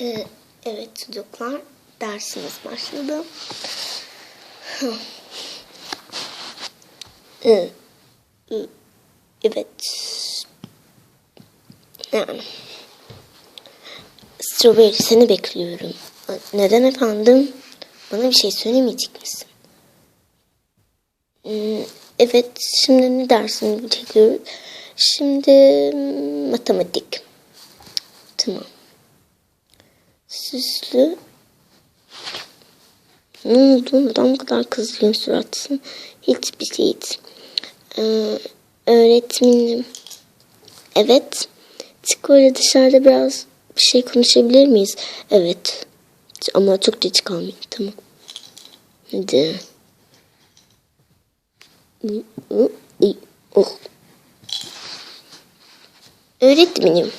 Ee, evet çocuklar dersimiz başladı. Ee, evet. Yani. Strawberry seni bekliyorum. Neden efendim? Bana bir şey söylemeyecek misin? Hmm, Evet, şimdi ne dersini çekiyoruz? Şimdi hmm, matematik. Tamam. Süslü. Ne oldu? Neden bu kadar kızgın suratsın? Hiçbir şey hiç. Ee, öğretmenim. Evet. Öyle dışarıda biraz bir şey konuşabilir miyiz? Evet. Ama çok geç kalmayın. Tamam. Hadi. Öğretmenim.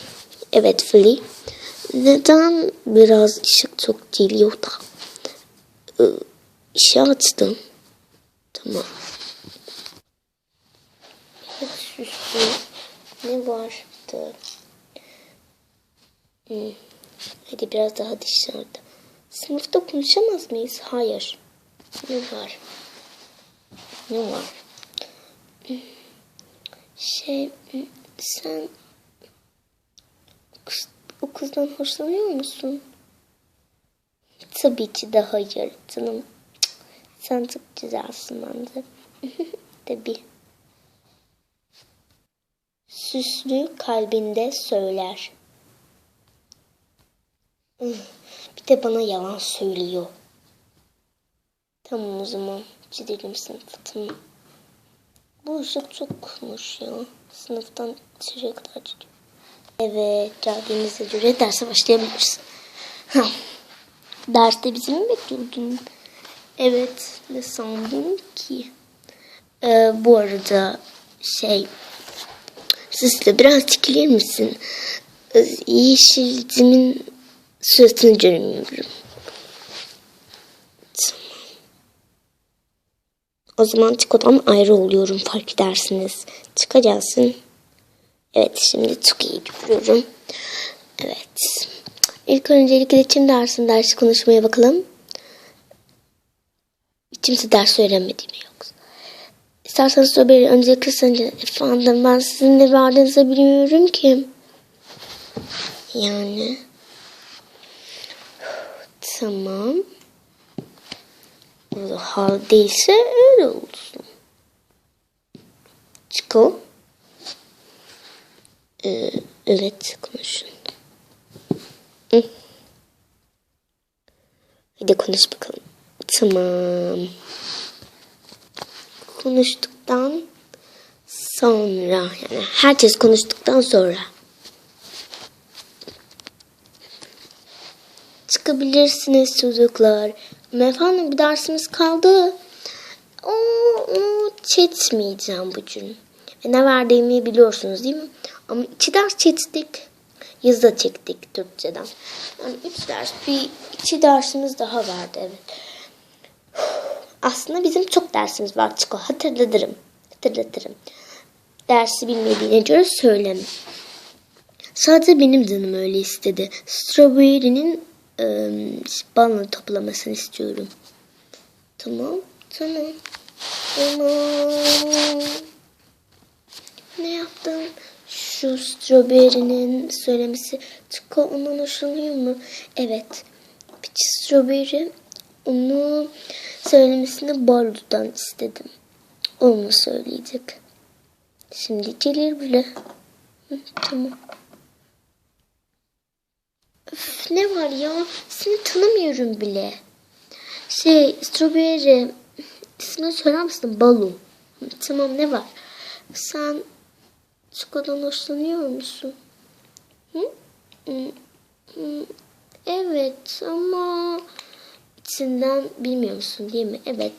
Evet Fli. Neden biraz ışık çok geliyor da? Ee, ışığı açtım. Tamam. Ne vardı? Hmm. Hadi biraz daha dışarıda. Sınıfta konuşamaz mıyız? Hayır. Ne var? Ne var? Şey, sen o kızdan hoşlanıyor musun? Tabii ki de hayır canım. Sen çok güzelsin bence. Tabii. Süslü kalbinde söyler. Bir de bana yalan söylüyor. Tamam o zaman gidelim sınıfa tamam. Bu ışık çok kurmuş ya. Sınıftan kadar gidiyor. Evet geldiğimize göre derse başlayabiliriz. Derste bizi mi bekliyordun? Evet ne sandın ki? Ee, bu arada şey Süslü biraz çekilir misin? Ee, Yeşilcimin suratını göremiyorum. O zaman Çiko'dan ayrı oluyorum fark edersiniz. Çıka gelsin. Evet şimdi çok iyi görüyorum. Evet. İlk öncelikle iletişim dersin dersi konuşmaya bakalım. Kimse ders öğrenmedi mi yoksa? İsterseniz Strawberry öncelikle sence efendim ben sizin ne verdiğinizi bilmiyorum ki. Yani. Tamam. Hal değilse öyle olsun. Chico. Ee, evet konuşun. Hı. Hadi konuş bakalım. Tamam. Konuştuktan sonra yani herkes konuştuktan sonra çıkabilirsiniz çocuklar. Efendim bir dersimiz kaldı. O, o çetmeyeceğim bugün. Ve ne verdiğimi biliyorsunuz değil mi? Ama iki ders çektik. Yazı çektik Türkçeden. Yani üç ders. Bir iki dersimiz daha vardı evet. Aslında bizim çok dersimiz var Çiko. Hatırlatırım. Hatırlatırım. Dersi bilmediğine göre söyleme. Sadece benim canım öyle istedi. Strawberry'nin e, balını toplamasını istiyorum. Tamam. Tamam. Tamam. Ne yaptın? Şu strawberry'nin söylemesi Çiko ondan hoşlanıyor mu? Evet. Peki strawberry onu söylemesini Barlo'dan istedim. Onu söyleyecek. Şimdi gelir bile. Hı, tamam. Öf, ne var ya? Seni tanımıyorum bile. Şey, strawberry. İsmini söyler misin? Balu. Tamam ne var? Sen çikolatadan hoşlanıyor musun? Hı? Evet ama içinden bilmiyor musun değil mi? Evet.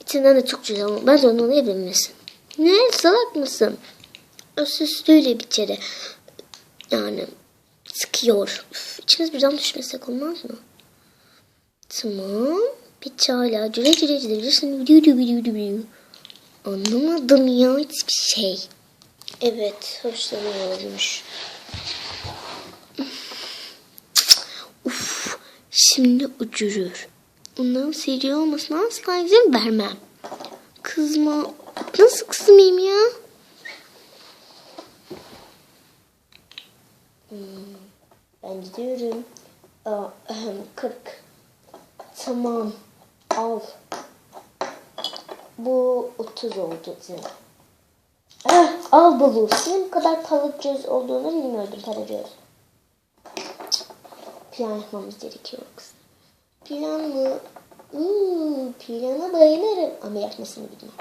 İçinden de çok güzel ama bence onunla evlenmesin. Ne? Salak mısın? O süslüyle bir kere. Yani sıkıyor. Üf, İçiniz birden düşmesek olmaz mı? Tamam. Bir güle gidebilirsin. Biliyor biliyor biliyor. Anlamadım ya hiçbir şey. Evet hoşlanıyormuş. Uf şimdi uçurur. Onların seri olmasına asla izin vermem. Kızma. Nasıl kızmayayım ya? Hmm, ben gidiyorum. Aa, ahem, 40. Tamam. Al. Bu 30 oldu canım. Al bulu. Senin bu kadar para göz olduğunu bilmiyordum. Cık, Plan yapmamız gerekiyor kız. Plan mı? Uuu, plana bayılırım. Ama yapmasını bilmem.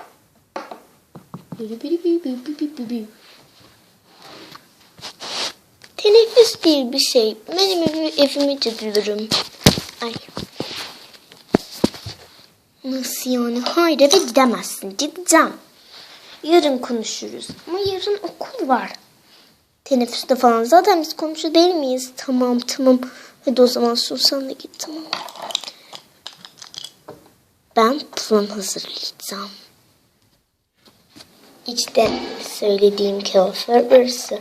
Teneffüs değil bir şey. Benim evimi, evimi. Ay. Nasıl yani? Hayır eve gidemezsin. Gideceğim. Yarın konuşuruz. Ama yarın okul var. Teneffüste falan. Zaten biz komşu değil miyiz? Tamam tamam. Hadi o zaman Susan da git tamam. Ben plan hazırlayacağım. İşte söylediğim kuaför burası.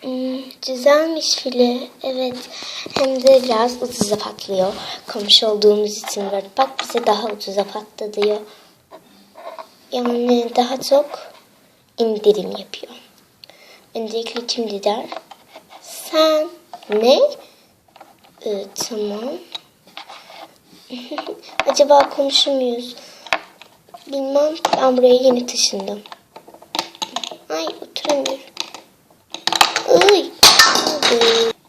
Hmm, güzelmiş file. Evet. Hem de biraz ucuza patlıyor. Komşu olduğumuz için böyle. Bak bize daha ucuza patladı. Yani daha çok indirim yapıyor. Öncelikle kim gider? Sen. Ne? Ee, tamam. Acaba konuşur muyuz? Bilmem. Ben buraya yeni taşındım. Ay oturamıyorum. Ay.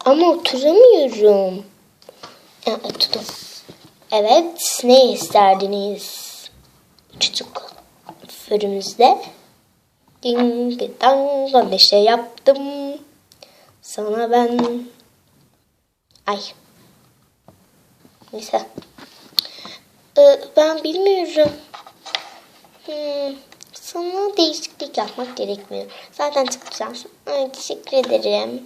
Ama oturamıyorum. Ya, oturdum. Evet. Ne isterdiniz? Çocuk fırımızda. Ding dang şey yaptım. Sana ben... Ay. Neyse. Ee, ben bilmiyorum. Hmm, sana değişiklik yapmak gerekmiyor. Zaten çıkacağım. Ay, teşekkür ederim.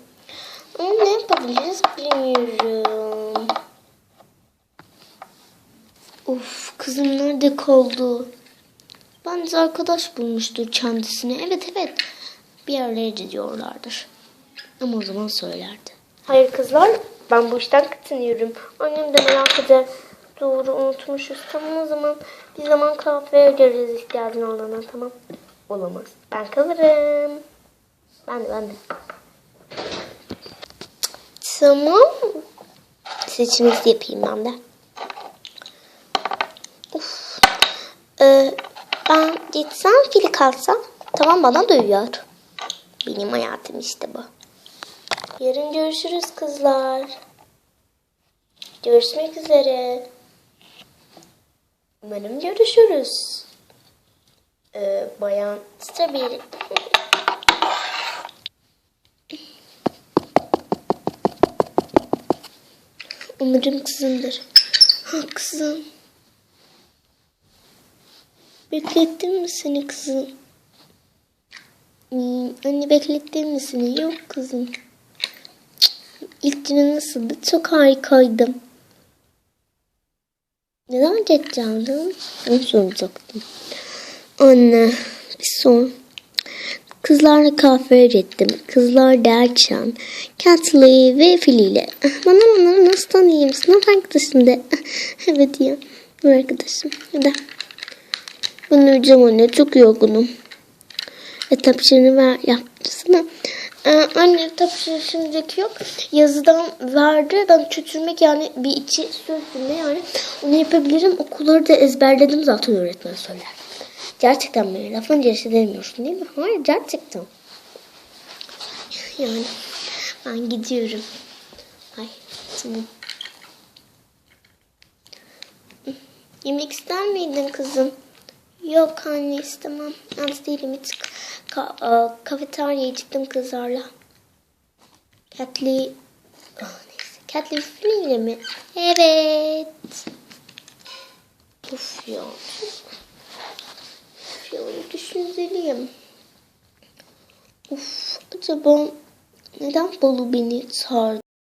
Ama ne yapabiliriz bilmiyorum. Of kızım nerede kaldı? Bence arkadaş bulmuştur kendisine. Evet evet. Bir yerlere gidiyorlardır. Ama o zaman söylerdi. Hayır kızlar ben bu işten kaçınıyorum. Annem de merak eder. Doğru unutmuşuz. Tamam o zaman bir zaman kahve öderiz ihtiyacın olana tamam. Olamaz. Ben kalırım. Ben de ben de. Tamam. Seçinizi yapayım ben de. Uf. Ee, ben gitsem fili kalsam tamam bana duyuyor. Benim hayatım işte bu. Yarın görüşürüz kızlar. Görüşmek üzere. Umarım görüşürüz. Ee, bayan Strawberry. Umarım kızımdır. Kızım. Beklettin mi seni kızım? Hmm, anne beklettin mi seni? Yok kızım. İlk günü nasıldı? Çok harikaydım. Neden kaldın? Onu soracaktım. Anne bir sor. Kızlarla kahve ettim. Kızlar derken Catley ve Fili ile. Bana onları nasıl tanıyayım? Sınıf arkadaşım de. evet ya. Bu arkadaşım. Hadi. Ben uyuyacağım anne. Çok yorgunum. E tapşırını ver yaptısına. Ee, anne tapşırı şimdilik yok. Yazıdan verdi. Ben çötürmek yani bir içi sözlüğüne yani onu yapabilirim. Okulları da ezberledim zaten öğretmen söyler. Gerçekten mi? Lafın gelişi demiyorsun değil mi? Hayır gerçekten. Yani ben gidiyorum. Ay. Yemek ister miydin kızım? Yok anne istemem. Az değilim hiç ka ka kafeteryaya çıktım kızlarla. Catly... Oh, neyse. Catly ile mi? Evet. Of ya. Of ya düşünceliyim. Of acaba neden Balu beni çağırdı?